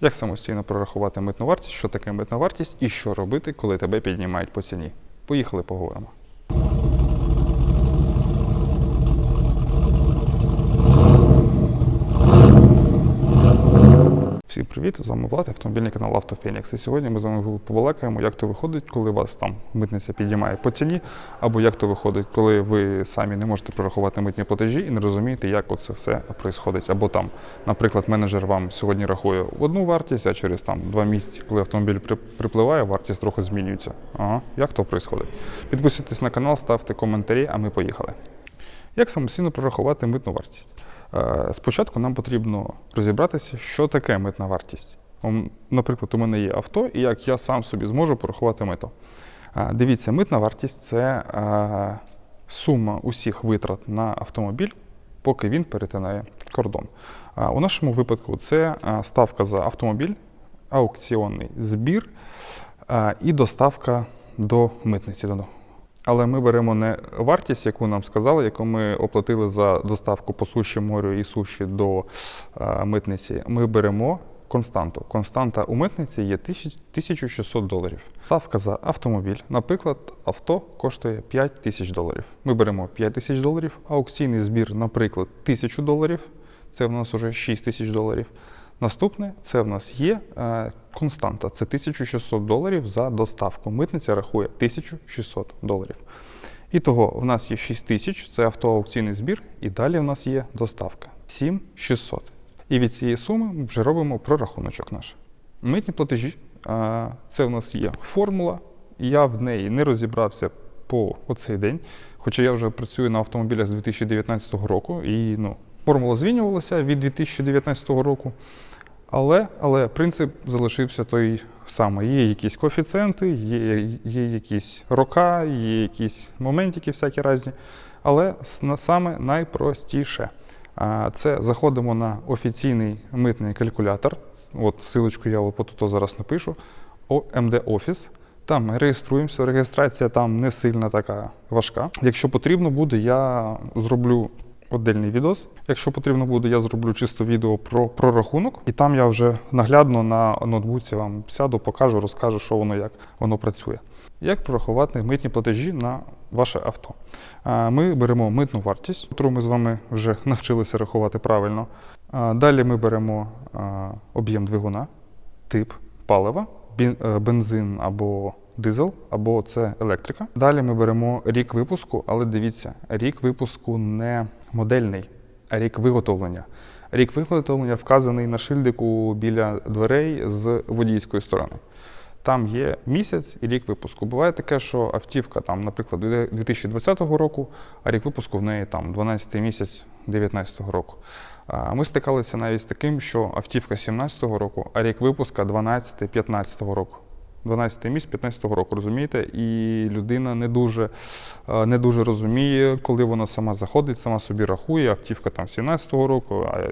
Як самостійно прорахувати митну вартість, що таке митна вартість і що робити, коли тебе піднімають по ціні. Поїхали, поговоримо. Всім привіт! З вами Влад, автомобільний канал Автофенікс. І сьогодні ми з вами побалакаємо, як то виходить, коли вас там митниця підіймає по ціні, або як то виходить, коли ви самі не можете прорахувати митні платежі і не розумієте, як оце все відбувається. Або там, наприклад, менеджер вам сьогодні рахує одну вартість, а через там два місяці, коли автомобіль припливає, вартість трохи змінюється. Ага, як то відбувається? Підписуйтесь на канал, ставте коментарі, а ми поїхали. Як самостійно прорахувати митну вартість? Е, Спочатку нам потрібно розібратися, що таке митна вартість. Наприклад, у мене є авто, і як я сам собі зможу порахувати мито. Е, Дивіться, митна вартість це е, сума усіх витрат на автомобіль, поки він перетинає кордон. У нашому випадку це ставка за автомобіль, аукціонний збір і доставка до митниці. Але ми беремо не вартість, яку нам сказали, яку ми оплатили за доставку по суші, морю і суші до е, митниці. Ми беремо константу. Константа у митниці є 1000 1600 доларів. Ставка за автомобіль, наприклад, авто коштує 5 тисяч доларів. Ми беремо 5 тисяч доларів, аукційний збір, наприклад, 1000 доларів. Це в нас вже 6 тисяч доларів. Наступне це в нас є е, константа. Це 1600 доларів за доставку. Митниця рахує 1600 доларів. І того в нас є 6 тисяч, це автоаукційний збір, і далі в нас є доставка 7600. І від цієї суми ми вже робимо прорахуночок наш. Митні платежі е, це в нас є формула. Я в неї не розібрався по оцей день, хоча я вже працюю на автомобілях з 2019 року, і ну, формула змінювалася від 2019 року. Але, але принцип залишився той самий. Є якісь коефіцієнти, є, є якісь рока, є якісь моментики всякі різні. Але саме найпростіше. Це заходимо на офіційний митний калькулятор. От силочку я тут зараз напишу. ОМД Office. Там ми реєструємося. Реєстрація там не сильно така важка. Якщо потрібно буде, я зроблю отдельний відос. Якщо потрібно буде, я зроблю чисто відео про прорахунок, і там я вже наглядно на ноутбуці вам сяду, покажу, розкажу, що воно як воно працює. Як прорахувати митні платежі на ваше авто? Ми беремо митну вартість, яку ми з вами вже навчилися рахувати правильно. Далі ми беремо об'єм двигуна, тип палива, е, бензин або дизель, або це електрика. Далі ми беремо рік випуску, але дивіться, рік випуску не модельний, рік виготовлення. Рік виготовлення вказаний на шильдику біля дверей з водійської сторони. Там є місяць і рік випуску. Буває таке, що автівка, там, наприклад, 2020 року, а рік випуску в неї там 12 місяць 2019 року. Ми стикалися навіть з таким, що автівка 17-го року, а рік випуска 12-15 року. 12 місяць 15 року, розумієте? І людина не дуже, е, не дуже розуміє, коли вона сама заходить, сама собі рахує, автівка там 17-го року, а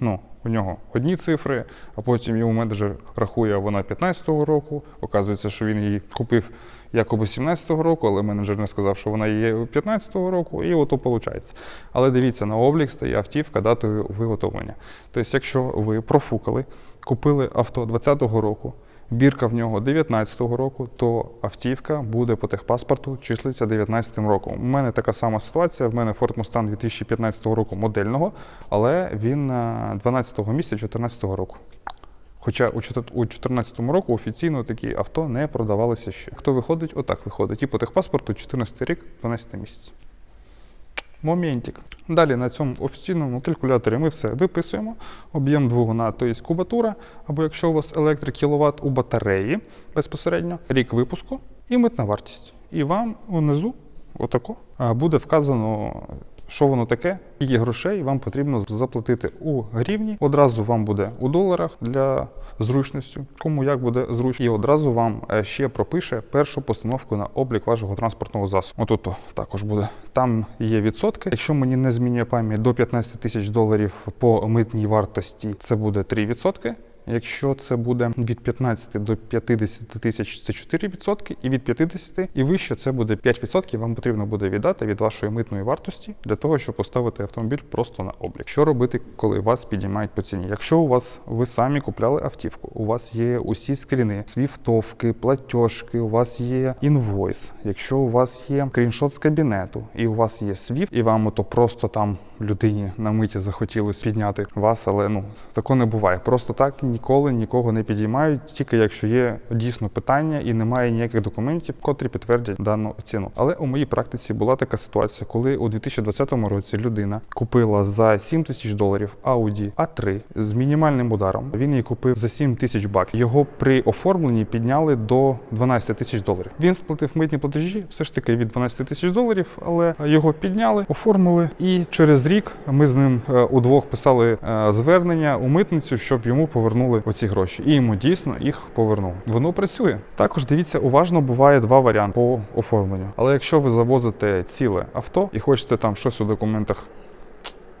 ну, у нього одні цифри, а потім йому менеджер рахує, а вона 15-го року. Оказується, що він її купив якоби 17-го року, але менеджер не сказав, що вона є 15-го року, і ото виходить. Але дивіться, на облік стає автівка датою виготовлення. Тобто, якщо ви профукали, купили авто 20-го року, бірка в нього 19-го року, то автівка буде по техпаспорту числиться 19-м роком. У мене така сама ситуація. В мене Ford Mustang 2015 року модельного, але він е, 12-го місяця 14-го року. Хоча у 2014 року офіційно такі авто не продавалися ще. Хто виходить? Отак виходить. І по техпаспорту 14 рік, 12 місяць. Моментик. Далі на цьому офіційному калькуляторі ми все виписуємо. Об'єм двигуна, тобто кубатура, або якщо у вас електрик кіловат у батареї безпосередньо, рік випуску і митна вартість. І вам унизу, отако, буде вказано, що воно таке, скільки грошей вам потрібно заплатити у гривні. Одразу вам буде у доларах для зручності, кому як буде зручно. І одразу вам е, ще пропише першу постановку на облік вашого транспортного засобу. Отут то також буде. Там є відсотки. Якщо мені не змінює пам'ять до 15 тисяч доларів по митній вартості, це буде 3%. Якщо це буде від 15 до 50 тисяч, це 4%, і від 50 і вище це буде 5%. Вам потрібно буде віддати від вашої митної вартості для того, щоб поставити автомобіль просто на облік. Що робити, коли вас підіймають по ціні? Якщо у вас ви самі купляли автівку, у вас є усі скріни, свіфтовки, платіжки, у вас є інвойс. Якщо у вас є скріншот з кабінету, і у вас є свіфт, і вам ото просто там людині на миті захотілося підняти вас, але ну такого не буває. Просто так ніколи нікого не підіймають, тільки якщо є дійсно питання і немає ніяких документів, котрі підтвердять дану ціну. Але у моїй практиці була така ситуація, коли у 2020 році людина купила за 7 тисяч доларів Audi A3 з мінімальним ударом. Він її купив за 7 тисяч баксів. Його при оформленні підняли до 12 тисяч доларів. Він сплатив митні платежі, все ж таки від 12 тисяч доларів, але його підняли, оформили. І через рік ми з ним е, удвох писали е, звернення у митницю, щоб йому повернули оці гроші. І йому дійсно їх повернув. Воно працює. Також дивіться, уважно буває два варіанти по оформленню. Але якщо ви завозите ціле авто і хочете там щось у документах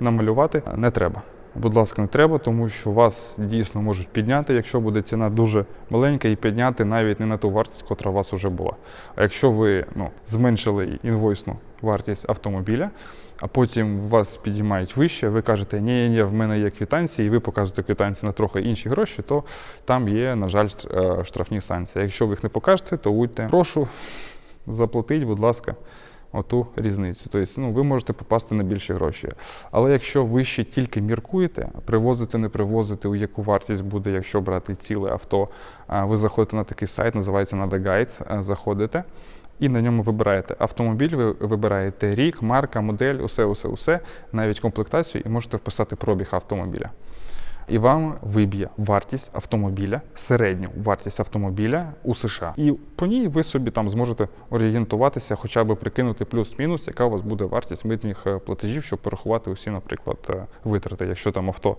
намалювати, не треба. Будь ласка, не треба, тому що вас дійсно можуть підняти, якщо буде ціна дуже маленька, і підняти навіть не на ту вартість, котра у вас вже була. А якщо ви ну, зменшили інвойсну вартість автомобіля, а потім вас підіймають вище, ви кажете, ні, ні, в мене є квитанції, і ви показуєте квитанції на трохи інші гроші, то там є, на жаль, е, штрафні санкції. Якщо ви їх не покажете, то будьте прошу заплатіть, будь ласка, оту різницю. Тобто, ну, ви можете попасти на більші гроші. Але якщо ви ще тільки міркуєте, привозити, не привозити, у яку вартість буде, якщо брати ціле авто, ви заходите на такий сайт, називається Nada е, заходите. І на ньому вибираєте автомобіль, ви вибираєте рік, марка, модель, усе, усе, усе, навіть комплектацію, і можете вписати пробіг автомобіля. І вам виб'є вартість автомобіля, середню вартість автомобіля у США. І по ній ви собі там зможете орієнтуватися, хоча б прикинути плюс-мінус, яка у вас буде вартість митних е, платежів, щоб порахувати усі, наприклад, е, витрати. Якщо там авто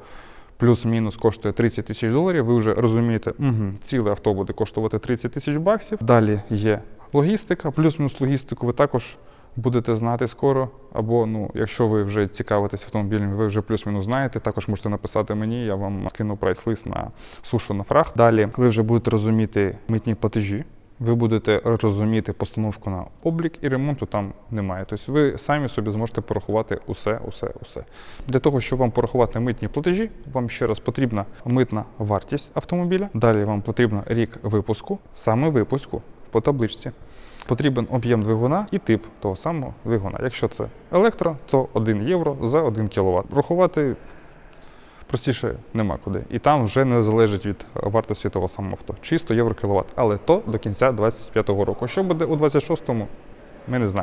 плюс-мінус коштує 30 тисяч доларів, ви вже розумієте, угу, ціле авто буде коштувати 30 тисяч баксів. Далі є логістика, плюс-мінус логістику ви також будете знати скоро. Або ну, якщо ви вже цікавитесь автомобілем, ви вже плюс-мінус знаєте, також можете написати мені, я вам скину прайс-лист на сушу на фрахт. Далі ви вже будете розуміти митні платежі. Ви будете розуміти постановку на облік і ремонту там немає. Тобто ви самі собі зможете порахувати усе, усе, усе. Для того, щоб вам порахувати митні платежі, вам ще раз потрібна митна вартість автомобіля. Далі вам потрібен рік випуску, саме випуску по табличці. Потрібен об'єм двигуна і тип того самого двигуна. Якщо це електро, то 1 євро за 1 кВт. Рахувати простіше нема куди. І там вже не залежить від вартості того самого авто. Чисто євро кіловат. Але то до кінця 25-го року. Що буде у 26-му, ми не знаємо.